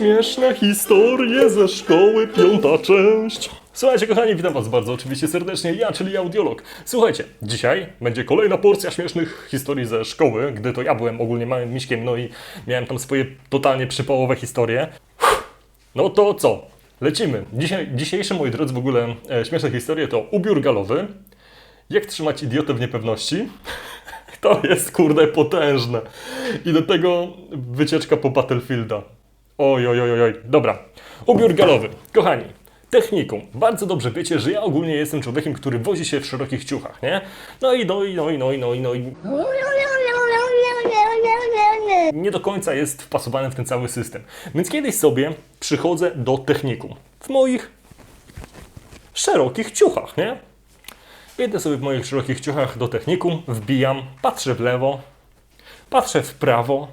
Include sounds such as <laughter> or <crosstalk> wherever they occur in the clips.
Śmieszne historie ze szkoły, piąta część. Słuchajcie, kochani, witam Was bardzo oczywiście serdecznie, ja, czyli audiolog. Słuchajcie, dzisiaj będzie kolejna porcja śmiesznych historii ze szkoły, gdy to ja byłem ogólnie małym miśkiem, no i miałem tam swoje totalnie przypałowe historie. No to co? Lecimy. Dzisiaj, dzisiejsze, moi drodzy, w ogóle e, śmieszne historie to ubiór galowy, jak trzymać idiotę w niepewności, <laughs> to jest kurde potężne. I do tego wycieczka po Battlefielda. Oj, oj, oj, oj. Dobra. Ubiór galowy. Kochani, technikum. Bardzo dobrze wiecie, że ja ogólnie jestem człowiekiem, który wozi się w szerokich ciuchach, nie? No i no i no i no i no i no i nie do końca jest wpasowany w ten cały system. Więc kiedyś sobie przychodzę do technikum. W moich szerokich ciuchach, nie? Idę sobie w moich szerokich ciuchach do technikum, wbijam, patrzę w lewo, patrzę w prawo,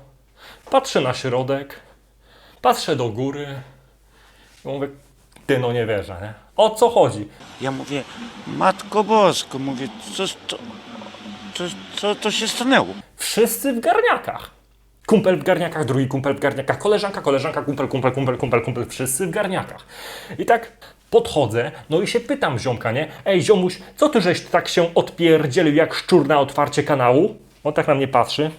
patrzę na środek, patrzę do góry. I mówię, ty no nie wierzę, nie? O co chodzi? Ja mówię, Matko Bosko, mówię, co, co, co, co to się stanęło? Wszyscy w garniakach. Kumpel w garniakach, drugi kumpel w garniakach, koleżanka, koleżanka, kumpel, kumpel, kumpel, kumpel, kumpel, wszyscy w garniakach. I tak podchodzę, no i się pytam ziomka, nie? Ej, ziomuś, co ty żeś tak się odpierdzielił jak szczur na otwarcie kanału? On tak na mnie patrzy.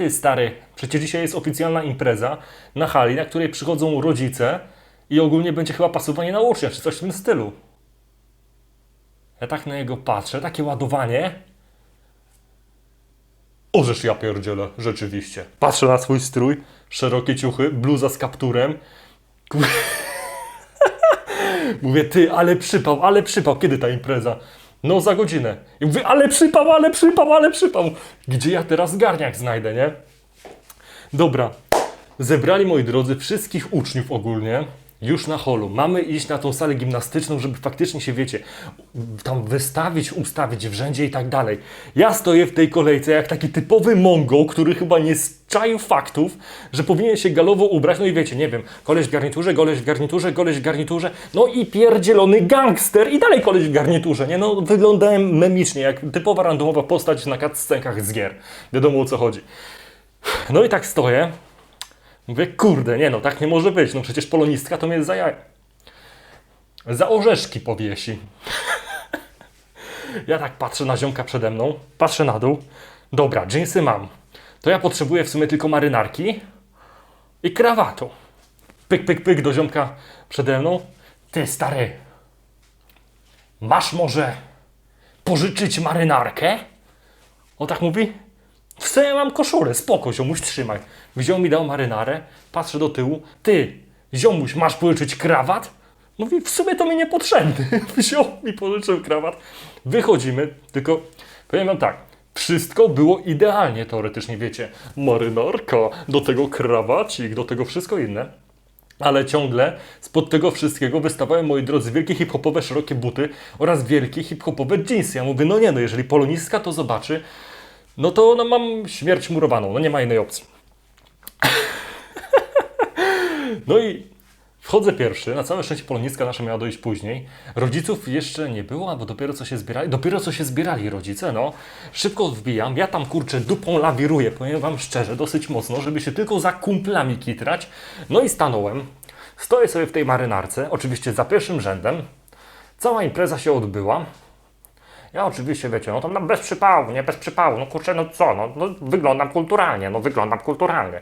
Ty stary, przecież dzisiaj jest oficjalna impreza na hali, na której przychodzą rodzice i ogólnie będzie chyba pasowanie na ucznia, czy coś w tym stylu. Ja tak na niego patrzę, takie ładowanie. Ożeż ja pierdzielę, rzeczywiście. Patrzę na swój strój, szerokie ciuchy, bluza z kapturem. <laughs> Mówię, ty, ale przypał, ale przypał. Kiedy ta impreza? No za godzinę. I mówię, ale przypał, ale przypał, ale przypał. Gdzie ja teraz garniak znajdę, nie? Dobra. Zebrali, moi drodzy, wszystkich uczniów ogólnie już na holu. Mamy iść na tą salę gimnastyczną, żeby faktycznie się, wiecie, tam wystawić, ustawić w rzędzie i tak dalej. Ja stoję w tej kolejce jak taki typowy mongo, który chyba nie czaił faktów, że powinien się galowo ubrać. No i wiecie, nie wiem, koleś w garniturze, koleś w garniturze, koleś w garniturze, no i pierdzielony gangster i dalej koleś w garniturze, nie? No wyglądałem memicznie, jak typowa randomowa postać na cutscenkach z gier. Wiadomo o co chodzi. No i tak stoję. Mówię, kurde, nie no, tak nie może być. No przecież polonistka to mnie za jaj... Za orzeszki powiesi. ja tak patrzę na ziomka przede mną, patrzę na dół. Dobra, dżinsy mam. To ja potrzebuję w sumie tylko marynarki i krawatu. Pyk, pyk, pyk do ziomka przede mną. Ty, stary, masz może pożyczyć marynarkę? On tak mówi. W ja mam koszulę, spoko, ziomuś, trzymaj. Wziął mi, dał marynarę, patrzę do tyłu. Ty, ziomuś, masz pożyczyć krawat? Mówi, w sumie to mi niepotrzebny. <laughs> Wziął mi, pożyczył krawat. Wychodzimy, tylko powiem wam tak. Wszystko było idealnie teoretycznie, wiecie. Marynarka, do tego krawacik, do tego wszystko inne. Ale ciągle spod tego wszystkiego wystawały, moi drodzy, wielkie hip-hopowe szerokie buty oraz wielkie hip-hopowe jeansy. Ja mówię, no nie no, jeżeli polonistka to zobaczy, no to no, mam śmierć murowaną, no nie ma innej opcji. <laughs> no i wchodzę pierwszy, na całe szczęście poloniska nasza miała dojść później. Rodziców jeszcze nie było, albo dopiero co się zbierali, dopiero co się zbierali rodzice, no. Szybko wbijam, ja tam kurczę dupą lawiruję, powiem wam szczerze, dosyć mocno, żeby się tylko za kumplami kitrać. No i stanąłem, stoję sobie w tej marynarce, oczywiście za pierwszym rzędem. Cała impreza się odbyła. Ja oczywiście, wiecie, no to no bez przypału, nie bez przypału, no kurczę, no co, no, no wyglądam kulturalnie, no wyglądam kulturalnie.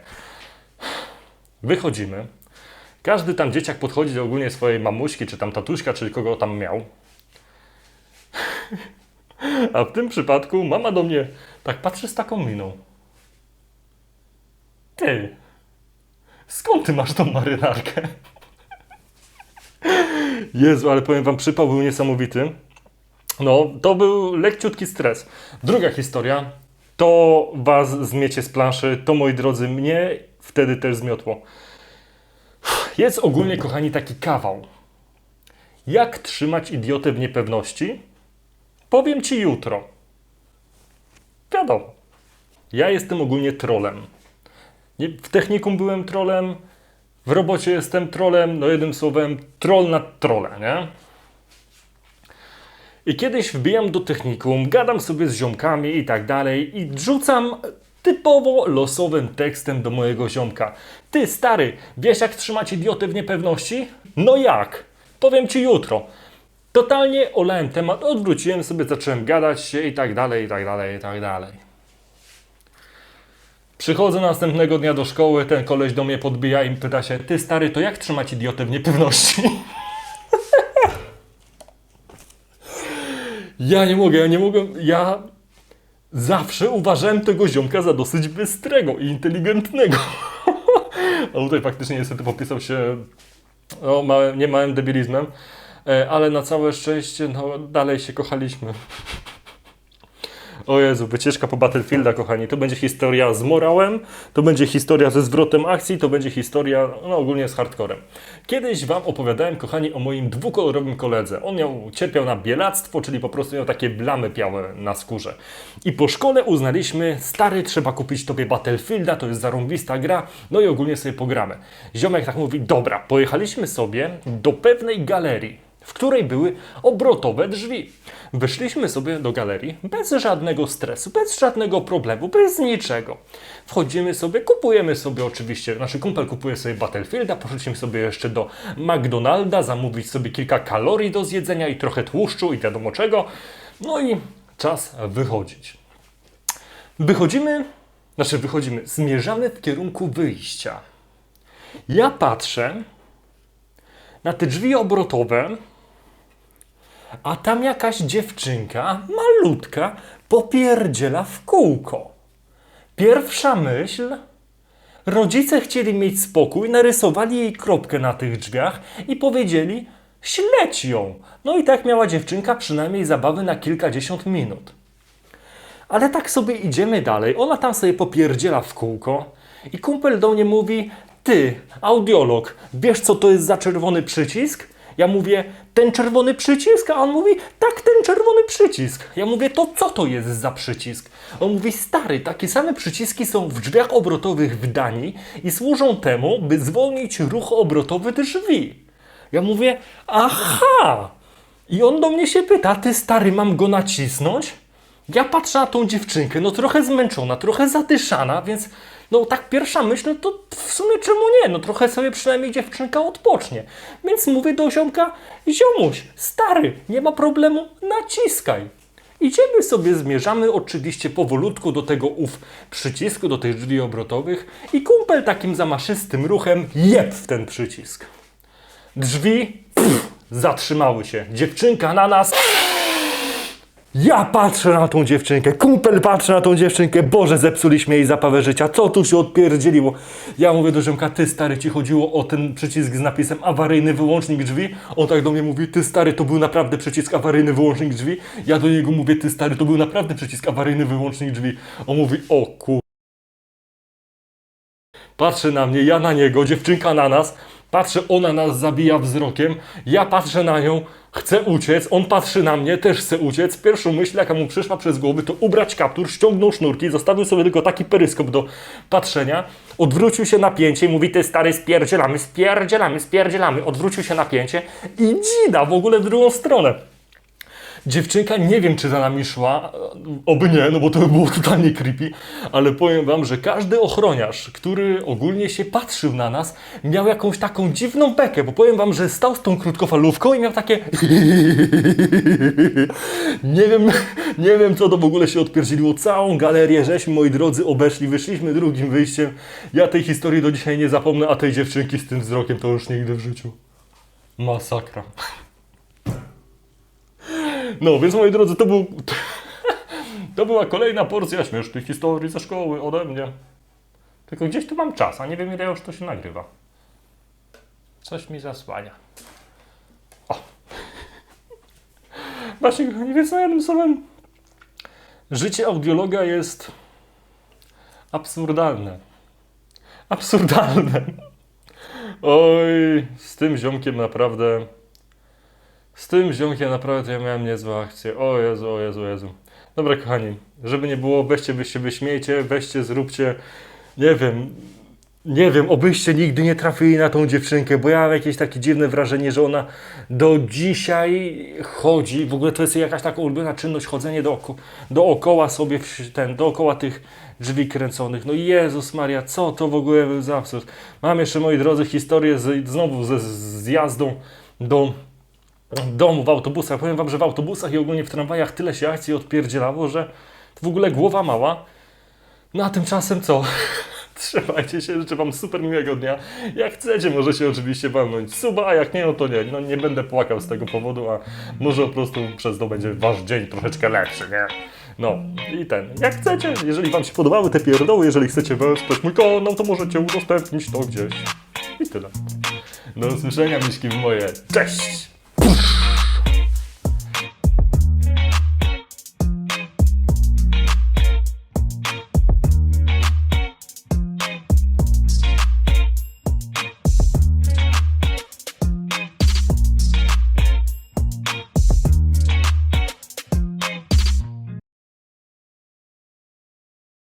Wychodzimy. Każdy tam dzieciak podchodzi do ogólnie swojej mamuśki, czy tam tatuśka, czy kogo tam miał. A w tym przypadku mama do mnie tak patrzy z taką miną. Ty, skąd ty masz tą marynarkę? Jezu, ale powiem wam, przypał był niesamowity. No, to był lekciutki stres. Druga historia, to was zmiecie z planszy, to moi drodzy, mnie wtedy też zmiotło. Jest ogólnie, kochani, taki kawał. Jak trzymać idiotę w niepewności? Powiem ci jutro. Wiadomo. Ja jestem ogólnie trolem. W technikum byłem trolem, w robocie jestem trolem, no jednym słowem, troll nad trole, nie? I kiedyś wbijam do technikum, gadam sobie z ziomkami i tak dalej i rzucam typowo losowym tekstem do mojego ziomka. Ty stary, wiesz jak trzymać idiotę w niepewności? No jak? Powiem ci jutro. Totalnie olałem temat, odwróciłem sobie, zacząłem gadać się i tak dalej, i tak dalej, i tak dalej. Przychodzę następnego dnia do szkoły, ten koleś do mnie podbija i pyta się, ty stary, to jak trzymać idiotę w niepewności? <laughs> ja nie mogę, ja nie mogę, ja zawsze uważałem tego ziomka za dosyć bystrego i inteligentnego. <laughs> A tutaj faktycznie niestety popisał się no, małym, nie małym debilizmem, e, ale na całe szczęście no, dalej się kochaliśmy. O Jezu, wycieczka po Battlefielda, kochani. To będzie historia z morałem, to będzie historia ze zwrotem akcji, to będzie historia, no ogólnie z hardcorem. Kiedyś Wam opowiadałem, kochani, o moim dwukolorowym koledze. On miał, cierpiał na bielactwo, czyli po prostu miał takie blamy białe na skórze. I po szkole uznaliśmy, stary, trzeba kupić Tobie Battlefielda, to jest zarąbista gra, no i ogólnie sobie pogramy. Ziomek tak mówi, dobra, pojechaliśmy sobie do pewnej galerii w której były obrotowe drzwi. Weszliśmy sobie do galerii bez żadnego stresu, bez żadnego problemu, bez niczego. Wchodzimy sobie, kupujemy sobie oczywiście, nasz kumpel kupuje sobie Battlefielda, poszliśmy sobie jeszcze do McDonalda, zamówić sobie kilka kalorii do zjedzenia i trochę tłuszczu i wiadomo czego. No i czas wychodzić. Wychodzimy, znaczy wychodzimy, zmierzamy w kierunku wyjścia. Ja patrzę na te drzwi obrotowe, a tam jakaś dziewczynka, malutka, popierdziela w kółko. Pierwsza myśl. Rodzice chcieli mieć spokój, narysowali jej kropkę na tych drzwiach i powiedzieli: śledź ją. No i tak miała dziewczynka przynajmniej zabawy na kilkadziesiąt minut. Ale tak sobie idziemy dalej. Ona tam sobie popierdziela w kółko i kumpel do mnie mówi: Ty, audiolog, wiesz co to jest za czerwony przycisk? Ja mówię, ten czerwony przycisk, a on mówi, tak, ten czerwony przycisk. Ja mówię, to co to jest za przycisk? On mówi, stary, takie same przyciski są w drzwiach obrotowych w Danii i służą temu, by zwolnić ruch obrotowy drzwi. Ja mówię, aha! I on do mnie się pyta, ty stary, mam go nacisnąć? Ja patrzę na tą dziewczynkę, no trochę zmęczona, trochę zadyszana, więc no tak pierwsza myśl, no to w sumie czemu nie? No trochę sobie przynajmniej dziewczynka odpocznie. Więc mówię do ziomka, ziomuś, stary, nie ma problemu, naciskaj. Idziemy sobie, zmierzamy oczywiście powolutku do tego ów przycisku, do tych drzwi obrotowych i kumpel takim zamaszystym ruchem jeb w ten przycisk. Drzwi pff, zatrzymały się. Dziewczynka na nas. Ja patrzę na tą dziewczynkę, kumpel patrzy na tą dziewczynkę, Boże, zepsuliśmy jej zapawę życia, co tu się odpierdzieliło? Ja mówię do Ziomka, ty stary, ci chodziło o ten przycisk z napisem awaryjny wyłącznik drzwi? On tak do mnie mówi, ty stary, to był naprawdę przycisk awaryjny wyłącznik drzwi? Ja do niego mówię, ty stary, to był naprawdę przycisk awaryjny wyłącznik drzwi. On mówi, o kur... Patrzy na mnie, ja na niego, dziewczynka na nas. Patrzę, ona nas zabija wzrokiem. Ja patrzę na nią, chcę uciec. On patrzy na mnie, też chce uciec. Pierwszą myśl, jaka mu przyszła przez głowę, to ubrać kaptur, ściągnął sznurki, zostawił sobie tylko taki peryskop do patrzenia. Odwrócił się napięcie i mówi, ty stary, spierdzielamy, spierdzielamy, spierdzielamy. Odwrócił się napięcie i dzida w ogóle w drugą stronę. Dziewczynka nie wiem, czy za nami szła, oby nie, no bo to by było totalnie creepy, ale powiem wam, że każdy ochroniarz, który ogólnie się patrzył na nas, miał jakąś taką dziwną bekę, bo powiem wam, że stał z tą krótkofalówką i miał takie <laughs> nie wiem, nie wiem co to w ogóle się odpierdzieliło, całą galerię żeśmy, moi drodzy, obeszli, wyszliśmy drugim wyjściem, ja tej historii do dzisiaj nie zapomnę, a tej dziewczynki z tym wzrokiem to już nigdy w życiu. Masakra. No, więc moi drodzy, to był. <laughs> To była kolejna porcja śmiesznych historii ze szkoły ode mnie. Tylko gdzieś tu mam czas, a nie wiem ile już to się nagrywa. Coś mi zasłania. O. <laughs> Właśnie, kochani, więc na jednym słowem. Życie audiologa jest absurdalne. Absurdalne. Oj, z tym ziomkiem naprawdę. Z tym ziomkiem naprawdę ja miałem niezłe akcje. O Jezu, o Jezu, o Jezu. Dobra, kochani, żeby nie było, weźcie, wy się wyśmiejcie, weźcie, zróbcie, nie wiem, nie wiem, obyście nigdy nie trafili na tą dziewczynkę, bo ja mam jakieś takie dziwne wrażenie, że ona do dzisiaj chodzi. W ogóle to jest jakaś taka ulubiona czynność, chodzenie dooko, dookoła sobie, ten, dookoła tych drzwi kręconych. No Jezus Maria, co to w ogóle był za absurd. Mam jeszcze, moi drodzy, historię z, znowu ze z jazdą do domu w autobusach. Powiem wam, że w autobusach i ogólnie w tramwajach tyle się akcji odpierdzielało, że w ogóle głowa mała. No a tymczasem co? <laughs> Trzymajcie się, życzę wam super miłego dnia. Jak chcecie, możecie oczywiście walnąć suba, a jak nie, no to nie. No nie będę płakał z tego powodu, a może po prostu przez to będzie wasz dzień troszeczkę lepszy, nie? No i ten, jak chcecie, jeżeli wam się podobały te pierdoły, jeżeli chcecie wesprzeć mój kanał, to możecie udostępnić to gdzieś. I tyle. Do usłyszenia, miśki w moje. Cześć! Poof.